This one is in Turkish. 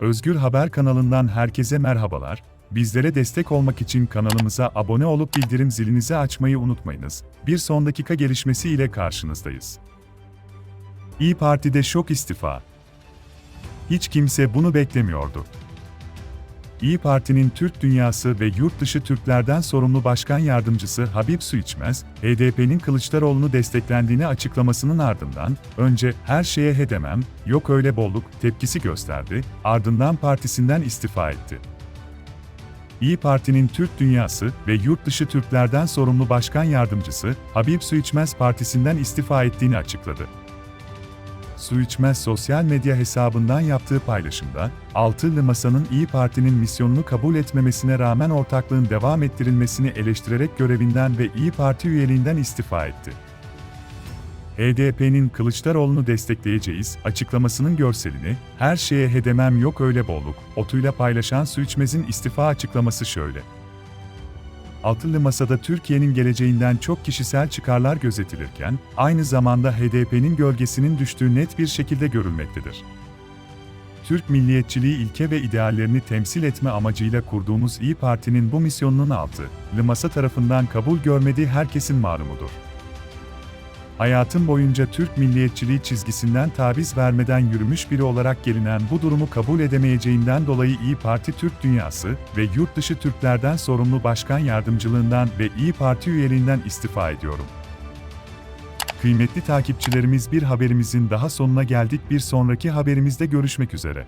Özgür Haber kanalından herkese merhabalar. Bizlere destek olmak için kanalımıza abone olup bildirim zilinizi açmayı unutmayınız. Bir son dakika gelişmesi ile karşınızdayız. İyi Parti'de şok istifa. Hiç kimse bunu beklemiyordu. İyi Parti'nin Türk dünyası ve yurt dışı Türklerden sorumlu başkan yardımcısı Habib Suiçmez, HDP'nin Kılıçdaroğlu'nu desteklendiğini açıklamasının ardından, önce her şeye hedemem, yok öyle bolluk tepkisi gösterdi, ardından partisinden istifa etti. İyi Parti'nin Türk dünyası ve yurt dışı Türklerden sorumlu başkan yardımcısı Habib Suiçmez partisinden istifa ettiğini açıkladı. Su içmez sosyal medya hesabından yaptığı paylaşımda, Altılı Masa'nın İyi Parti'nin misyonunu kabul etmemesine rağmen ortaklığın devam ettirilmesini eleştirerek görevinden ve İyi Parti üyeliğinden istifa etti. HDP'nin Kılıçdaroğlu'nu destekleyeceğiz açıklamasının görselini, her şeye hedemem yok öyle bolluk, otuyla paylaşan Su İçmez'in istifa açıklaması şöyle. Altılı Masa'da Türkiye'nin geleceğinden çok kişisel çıkarlar gözetilirken, aynı zamanda HDP'nin gölgesinin düştüğü net bir şekilde görülmektedir. Türk milliyetçiliği ilke ve ideallerini temsil etme amacıyla kurduğumuz İyi Parti'nin bu misyonunun altı, Masa tarafından kabul görmediği herkesin malumudur. Hayatım boyunca Türk milliyetçiliği çizgisinden taviz vermeden yürümüş biri olarak gelinen bu durumu kabul edemeyeceğimden dolayı İyi Parti Türk Dünyası ve yurt dışı Türklerden sorumlu başkan yardımcılığından ve İyi Parti üyeliğinden istifa ediyorum. Kıymetli takipçilerimiz bir haberimizin daha sonuna geldik. Bir sonraki haberimizde görüşmek üzere.